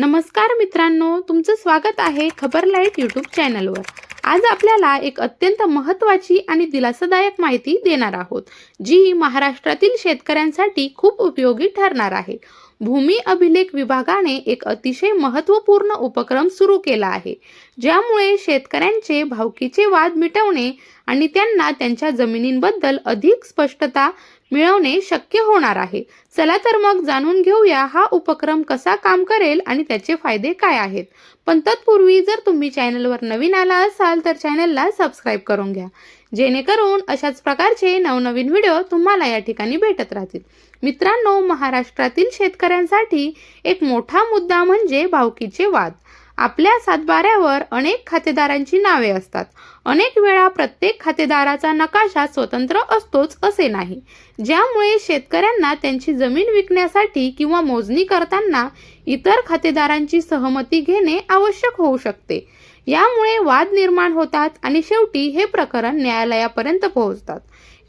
नमस्कार मित्रांनो तुमचं स्वागत आहे खबर लाइट यूट्यूब चॅनलवर. आज आपल्याला एक अत्यंत महत्त्वाची आणि दिलासादायक माहिती देणार आहोत जी महाराष्ट्रातील शेतकऱ्यांसाठी खूप उपयोगी ठरणार आहे. भूमी अभिलेख विभागाने एक अतिशय महत्त्वपूर्ण उपक्रम सुरू केला आहे ज्यामुळे शेतकऱ्यांचे भावकीचे वाद मिटवणे आणि त्यांना त्यांच्या जमिनींबद्दल अधिक स्पष्टता मिळवणे शक्य होणार आहे. चला तर मग जाणून घेऊया हा उपक्रम कसा काम करेल आणि त्याचे फायदे काय आहेत. पण तत्पूर्वी जर तुम्ही चॅनलवर नवीन आला असाल तर चॅनलला सबस्क्राईब करून घ्या. जेणेकरून अशाच प्रकारचे नवनवीन व्हिडिओ तुम्हाला या ठिकाणी भेटत राहतील. मित्रांनो महाराष्ट्रातील शेतकऱ्यांसाठी एक मोठा मुद्दा म्हणजे भावकीचे वाद. आपल्या सातबाऱ्यावर अनेक खातेदारांची नावे असतात. अनेक वेळा प्रत्येक खातेदाराचा नकाशा स्वतंत्र असतोच असे नाही. ज्यामुळे शेतकऱ्यांना त्यांची जमीन विकण्यासाठी किंवा मोजणी करताना इतर खातेदारांची सहमती घेणे आवश्यक होऊ शकते. यामुळे वाद निर्माण होतात आणि शेवटी हे प्रकरण न्यायालयापर्यंत पोहोचतात.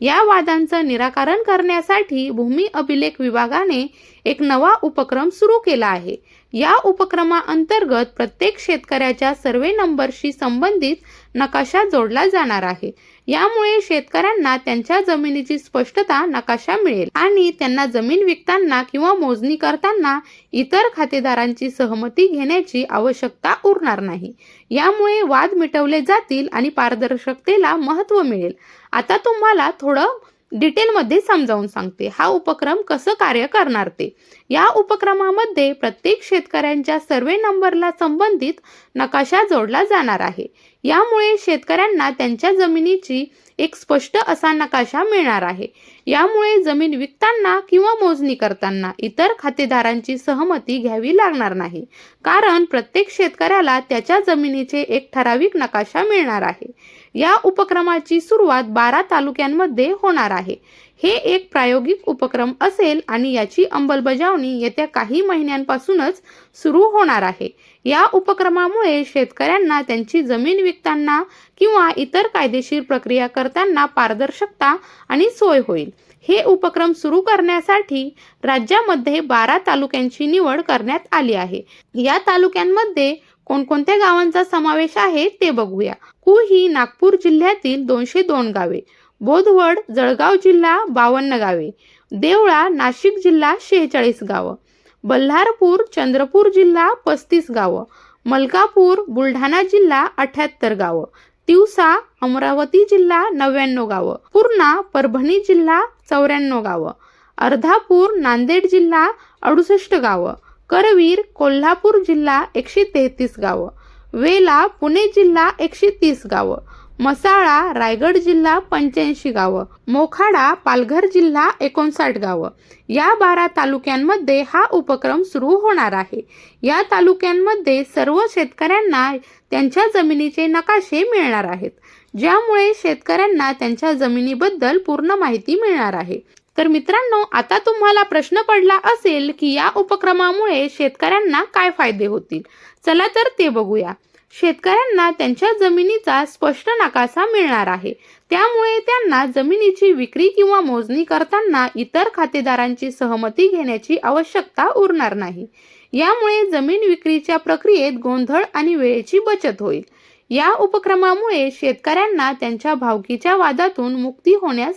या वादांचं निराकरण करण्यासाठी भूमी अभिलेख विभागाने एक नवा उपक्रम सुरू केला आहे. या उपक्रमाअंतर्गत प्रत्येक शेतकऱ्याच्या सर्वे नंबरशी संबंधित नकाशा जोडला जाणार आहे. यामुळे शेतकऱ्यांना त्यांच्या जमिनीची स्पष्टता नकाशा मिळेल आणि त्यांना जमीन विकताना किंवा मोजणी करताना इतर खातेदारांची सहमती घेण्याची आवश्यकता उरणार नाही. यामुळे वाद मिटवले जातील आणि पारदर्शकतेला महत्त्व मिळेल. आता तुम्हाला थोडं डिटेलमध्ये समजावून सांगते. हा उपक्रम कसं कार्य करणार ते? या उपक्रमामध्ये प्रत्येक शेतकऱ्यांच्या सर्वे नंबरला संबंधित नकाशा जोडला जाणार आहे. यामुळे शेतकऱ्यांना त्यांच्या जमिनीची एक स्पष्ट असा नकाशा मिळणार आहे. यामुळे जमीन विकताना किंवा मोजणी करताना इतर खातेदारांची सहमती घ्यावी लागणार नाही. कारण प्रत्येक शेतकऱ्याला त्याच्या जमिनीचे एक ठराविक नकाशा मिळणार आहे. या उपक्रमाची सुरुवात बारा तालुक्यांमध्ये होणार आहे. हे एक प्रायोगिक उपक्रम असेल आणि याची अंमलबजावणी येत्या काही महिन्यांपासूनच सुरू होणार आहे. या उपक्रमामुळे शेतकऱ्यांना त्यांची जमीन विकताना किंवा इतर कायदेशीर प्रक्रिया करताना पारदर्शकता आणि सोय होईल. हे उपक्रम सुरू करण्यासाठी राज्यामध्ये बारा तालुक्यांची निवड करण्यात आली आहे. या तालुक्यांमध्ये कोणकोणत्या गावांचा समावेश आहे ते बघूया. कु ही नागपूर जिल्ह्यातील दोनशे दोन गावे. बोधवड जळगाव जिल्हा बावन्न गावे. देवळा नाशिक जिल्हा शेहेचाळीस गावं. बल्हारपूर चंद्रपूर जिल्हा पस्तीस गावं. मलकापूर बुलढाणा जिल्हा अठ्याहत्तर गावं. तिवसा अमरावती जिल्हा नव्याण्णव गावं. पूर्णा परभणी जिल्हा चौऱ्याण्णव गावं. अर्धापूर नांदेड जिल्हा अडुसष्ट गावं. करवीर कोल्हापूर जिल्हा एकशे तेहतीस गावं. वेला पुणे जिल्हा एकशे तीस गावं. मसाळा रायगड जिल्हा पंच्याऐंशी गावं. मोखाडा पालघर जिल्हा एकोणसाठ गावं. या बारा तालुक्यांमध्ये हा उपक्रम सुरू होणार आहे. या तालुक्यांमध्ये सर्व शेतकऱ्यांना त्यांच्या जमिनीचे नकाशे मिळणार आहेत. ज्यामुळे शेतकऱ्यांना त्यांच्या जमिनीबद्दल पूर्ण माहिती मिळणार आहे. तर मित्रांनो आता तुम्हाला प्रश्न पडला असेल की या उपक्रमामुळे शेतकऱ्यांना काय फायदे होतील? चला तर ते बघूया. शेतकऱ्यांना त्यांच्या जमिनीचा स्पष्ट नकाशा मिळणार आहे. त्यामुळे त्यांना जमिनीची विक्री किंवा मोजणी करताना इतर खातेदारांची सहमती घेण्याची आवश्यकता उरणार नाही. यामुळे जमीन विक्रीच्या प्रक्रियेत गोंधळ आणि वेळेची बचत होईल. या उपक्रमामुळे शेतकऱ्यांना त्यांच्या भावकीच्या वादातून मुक्ती होण्यास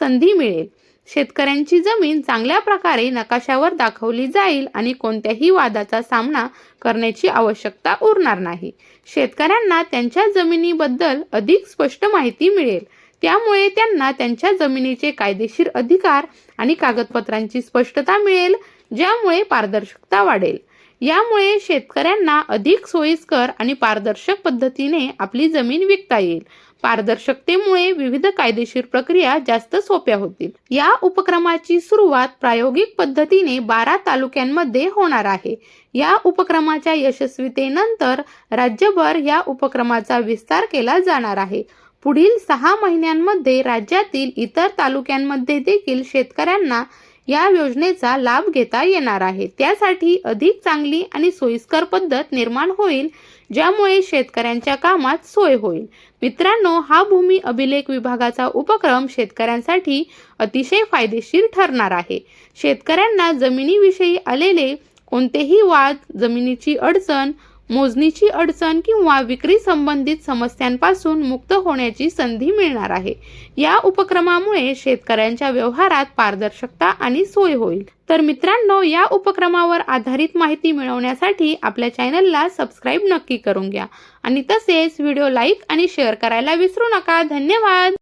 संधी मिळेल. शेतकऱ्यांची जमीन चांगल्या प्रकारे नकाशावर दाखवली जाईल आणि कोणत्याही वादाचा सामना करण्याची आवश्यकता उरणार नाही. शेतकऱ्यांना त्यांच्या जमिनीबद्दल अधिक स्पष्ट माहिती मिळेल. त्यामुळे त्यांना त्यांच्या जमिनीचे कायदेशीर अधिकार आणि कागदपत्रांची स्पष्टता मिळेल ज्यामुळे पारदर्शकता वाढेल. यामुळे शेतकऱ्यांना अधिक सोयीस्कर आणि पारदर्शक पद्धतीने आपली जमीन विकता येईल. पारदर्शकतेमुळे विविध कायदेशीर प्रक्रिया जास्त सोप्या होतील. या उपक्रमाची सुरुवात प्रायोगिक पद्धतीने बारा तालुक्यांमध्ये होणार आहे. या उपक्रमाच्या यशस्वीतेनंतर राज्यभर या उपक्रमाचा विस्तार केला जाणार आहे. पुढील सहा महिन्यांमध्ये राज्यातील इतर तालुक्यांमध्ये देखील शेतकऱ्यांना या योजनेचा लाभ घेता येणार आहे. त्यासाठी अधिक चांगली आणि सोयीस्कर पद्धत निर्माण होईल ज्यामुळे शेतकऱ्यांच्या कामात सोय होईल. मित्रांनो हा भूमी अभिलेख विभागाचा उपक्रम शेतकऱ्यांसाठी अतिशय फायदेशीर ठरणार आहे. शेतकऱ्यांना जमिनीविषयी आलेले कोणतेही वाद जमिनीची अडचण मोजणीची अडचण किंवा विक्री संबंधित समस्यांपासून मुक्त होण्याची संधी मिळणार आहे. या उपक्रमामुळे शेतकऱ्यांच्या व्यवहारात पारदर्शकता आणि सोय होईल. तर मित्रांनो या उपक्रमावर आधारित माहिती मिळवण्यासाठी आपल्या चॅनलला सबस्क्राईब नक्की करून घ्या. आणि तसेच व्हिडिओ लाईक आणि शेअर करायला विसरू नका. धन्यवाद!